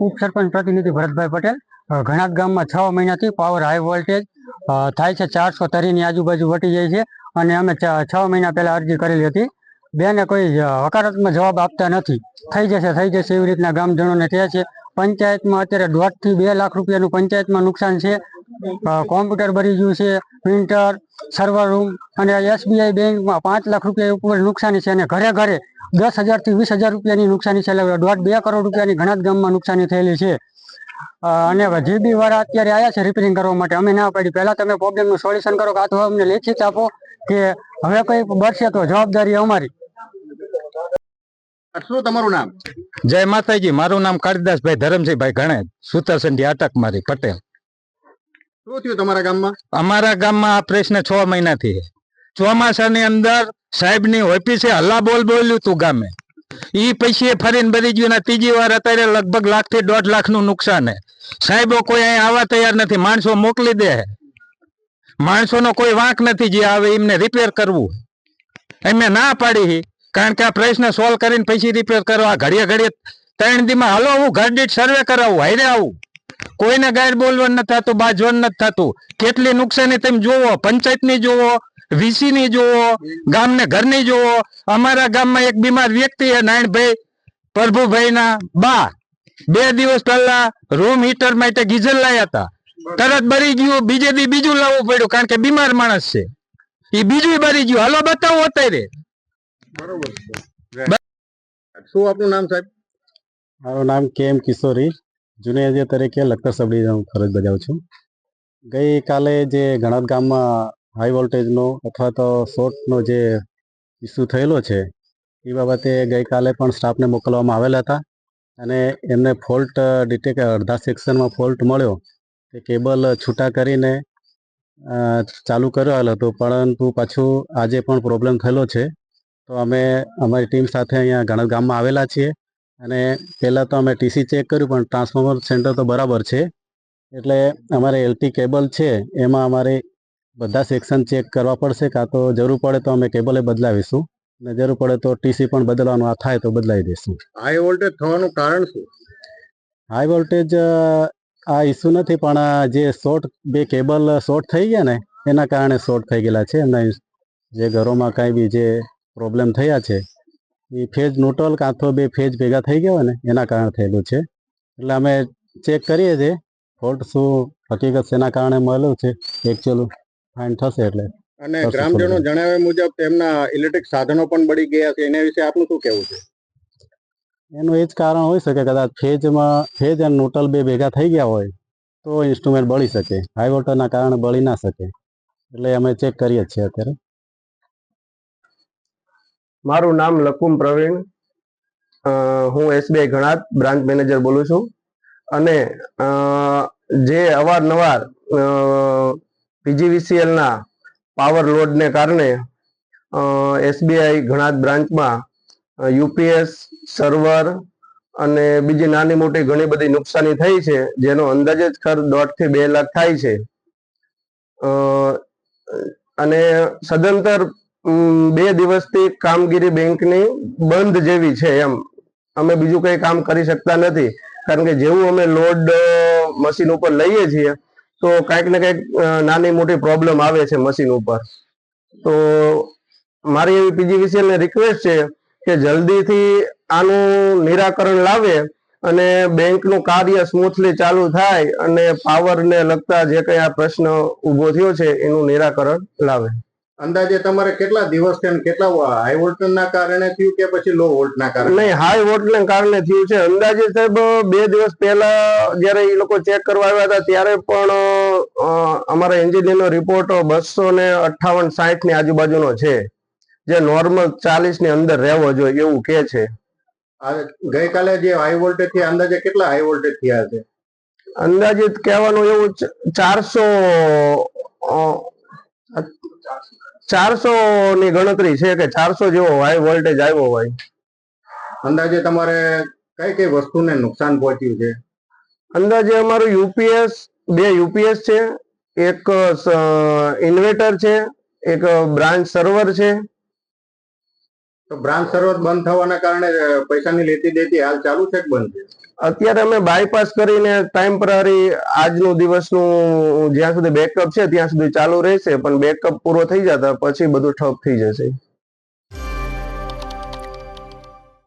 ઉપસરપંચ પ્રતિનિધિ ભરતભાઈ પટેલ ઘણા ગામમાં છ મહિનાથી પાવર હાઈ વોલ્ટેજ થાય છે ચારસો તરીની આજુબાજુ વટી જાય છે અને અમે છ મહિના પહેલા અરજી કરેલી હતી. બેને કોઈ હકારાત્મક જવાબ આપતા નથી. થઈ જશે થઈ જશે એવી રીતના ગામજનોને કહે છે. પંચાયતમાં અત્યારે દોઢથી બે લાખ રૂપિયાનું પંચાયતમાં નુકસાન છે. કોમ્પ્યુટર ભરી ગયું છે, પ્રિન્ટર સર્વર રૂમ અને એસબીઆઈ બેંકમાં પાંચ લાખ રૂપિયા ઉપર નુકસાની છે અને ઘરે ઘરે દસ હજારથી વીસ હજાર રૂપિયાની નુકસાની છે. એટલે દોઢ બે કરોડ રૂપિયાની ઘણા જ ગામમાં નુકસાની થયેલી છે. અને જીબી વાળા અત્યારે આવ્યા છે રિપેરિંગ કરવા માટે અમે ના પાડી. પહેલા તમે પ્રોબ્લેમનું સોલ્યુશન કરો કાં તો અમને લેખિત આપો કે હવે કોઈ બળશે તો જવાબદારી અમારી. શું તમારું નામ? જય માતાજી મારું નામ કાળીદાસભાઈ ધરમસિંહભાઈ ગણેશ સુતરસંડી અટક મારી પટેલ. તમારા ગામમાં? અમારા ગામમાં આ પ્રશ્ન છ મહિનાથી ચોમાસાની અંદર સાહેબની ઓફિસે હલ્લા બોલ બોલ્યું તું ગામે. ઈ પૈસે ફરીને ભરી ગયું ને ત્રીજી વાર અત્યારે લગભગ લાખથી દોઢ લાખનું નુકસાન હે સાહેબો કોઈ અહીં આવવા તૈયાર નથી. માણસો મોકલી દે છે. માણસોનો કોઈ વાંક નથી જે આવે એમને રિપેર કરવું એમને ના પાડી. કારણ કે આ પ્રશ્ન સોલ્વ કરીને પછી રિપેર કરો આ ઘડીએ ઘડીએ ત્રણ દીમાં, હાલો, હું ઘર દીઠ સર્વે કરાવું હારે આવું. કોઈને ગાયર બોલવાનું નથી થતું બાજવાનું નથી થતું. કેટલી નુકસાની તમે જોવો પંચાયતની જોવો વીસીની જોવો ગામને ઘરની જોવો અમારા ગામમાં એક બીમાર વ્યક્તિ છે નારાયણભાઈ પ્રભુભાઈના બા. બે દિવસ પહેલા રૂમ હીટર માટે ગીઝર લાયા હતા. તરત બરી ગયું બીજે દી બીજું લાવવું પડ્યું કારણ કે બીમાર માણસ છે. એ બીજું બરી ગયું. હાલો બતાવો અત્યારે. બરોબર શું આપનું નામ સાહેબ? મારું નામ કેમ કિશોરી. જુનિયર તરીકે લખતર સબ હું ફરજ બજાવું છું. ગઈકાલે જે ગણત ગામમાં હાઈ વોલ્ટેજનો અથવા તો શોર્ટનો જે ઇસ્યુ થયેલો છે, એ બાબતે ગઈકાલે પણ સ્ટાફને મોકલવામાં આવેલા હતા અને એમને ફોલ્ટ ડિટેક અડધા સેક્શનમાં ફોલ્ટ મળ્યો તે કેબલ છૂટા કરીને ચાલુ કરેલ હતું. પરંતુ પાછું આજે પણ પ્રોબ્લેમ થયેલો છે. તો અમે, અમારી ટીમ સાથે અહીંયા ગણત ગામમાં આવેલા છીએ. અને પહેલાં તો અમે ટીસી ચેક કર્યું પણ ટ્રાન્સફોર્મર સેન્ટર તો બરાબર છે. એટલે અમારે એલટી કેબલ છે એમાં અમારે બધા સેક્શન ચેક કરવા પડશે કાં તો જરૂર પડે તો અમે કેબલે બદલાવીશું. અને જરૂર પડે તો ટીસી પણ બદલવાનું આ થાય તો બદલાવી દઈશું હાઈ વોલ્ટેજ થવાનું કારણ શું? હાઈ વોલ્ટેજ આ ઇસ્યુ નથી પણ આ જે શોર્ટ બે કેબલ શોર્ટ થઈ ગયા ને એના કારણે શોર્ટ થઈ ગયેલા છે. એમના જે ઘરોમાં કાંઈ બી જે પ્રોબ્લેમ થયા છે એ ફેજ ન્યુટ્રલ કાં તો બે ફેજ ભેગા થઈ ગયા હોય ને એના કારણે થયેલું છે. એટલે અમે ચેક કરીએ છીએ ફોલ્ટ શું હકીકત શેના કારણે મળેલું છે એકચ્યુઅલ ફાઇન થશે એટલે. અને ગ્રામજનો જણાવ્યા મુજબ તેમના ઇલેક્ટ્રિક સાધનો પણ બળી ગયા છે એના વિશે આપનું શું કહેવું છે? એનું એ જ કારણ હોઈ શકે કદાચ ફેજમાં ફેજ અને ન્યુટ્રલ બે ભેગા થઈ ગયા હોય તો ઇન્સ્ટ્રુમેન્ટ બળી શકે હાઈ વોલ્ટેજના કારણે બળી ના શકે. એટલે અમે ચેક કરીએ છીએ અત્યારે. મારું નામ લકુમ પ્રવીણ. હું એસબીઆઈ ગણાત, બ્રાન્ચ મેનેજર બોલું છું. અને જે અવારનવાર પીજીવીસીએલના પાવર લોડને કારણે એસબીઆઈ ગણાત બ્રાન્ચમાં યુપીએસ સર્વર અને બીજી નાની મોટી ઘણી બધી નુકસાની થઈ છે, જેનો અંદાજે જ ખર્ચ દોઢથી બે લાખ થાય છે. અને સદંતર બે દિવસથી કામગીરી બેંકની બંધ જેવી છે એમ. અમે બીજું કઈ કામ કરી શકતા નથી. કારણ કે જેવું અમે લોડ મશીન ઉપર લઈએ છીએ, તો કાંઈક ને કંઈક નાની મોટી પ્રોબ્લેમ આવે છે મશીન ઉપર. તો મારી એવી પીજીવીસીએલ ને રિક્વેસ્ટ છે કે જલ્દીથી આનું નિરાકરણ લાવે અને બેંકનું કાર્ય સ્મૂથલી ચાલુ થાય અને પાવરને લગતા જે કંઈ આ પ્રશ્ન ઊભો થયો છે, એનું નિરાકરણ લાવે. અંદાજે તમારે કેટલા દિવસ અને કેટલા હાઈ વોલ્ટેજ ના કારણે થયું કે પછી લો વોલ્ટ ના કારણે? નહીં હાઈ વોલ્ટને કારણે થયું છે. અંદાજે સાહેબ બે દિવસ પહેલા જ્યારે એ લોકો ચેક કરવા આવ્યા હતા ત્યારે પણ અમારા અમારા એન્જિનિયરનો રિપોર્ટ બસો ને અઠ્ઠાવન સાઠની આજુબાજુનો છે. જે નોર્મલ ચાલીસની અંદર રહેવો જોઈએ એવું કે છે. આ ગઈકાલે જે હાઈ વોલ્ટેજથી અંદાજે કેટલા હાઈ વોલ્ટેજ થયા છે? અંદાજિત કહેવાનું એવું ચારસો ચારસો ની ગણતરી છે કે ચારસો જેવો હાઈ વોલ્ટેજ આવ્યો હોય. અંદાજે તમારે કઈ કઈ વસ્તુને નુકસાન પહોંચ્યું છે? અંદાજે અમારું યુપીએસ બે યુપીએસ છે. એક ઇન્વર્ટર છે. એક બ્રાન્ચ સર્વર છે. બ્રાન્ચ સર્વર બંધ થવાના કારણે પૈસાની લેતી દેતી હાલ ચાલુ છે બંધ છે? અત્યારે અમે બાયપાસ કરીને ટેમ્પરરી આજનું દિવસનું, જ્યાં સુધી બેકઅપ છે ત્યાં સુધી ચાલુ રહેશે, પણ બેકઅપ પૂરો થઈ જતા પછી બધું ઠપ થઈ જશે.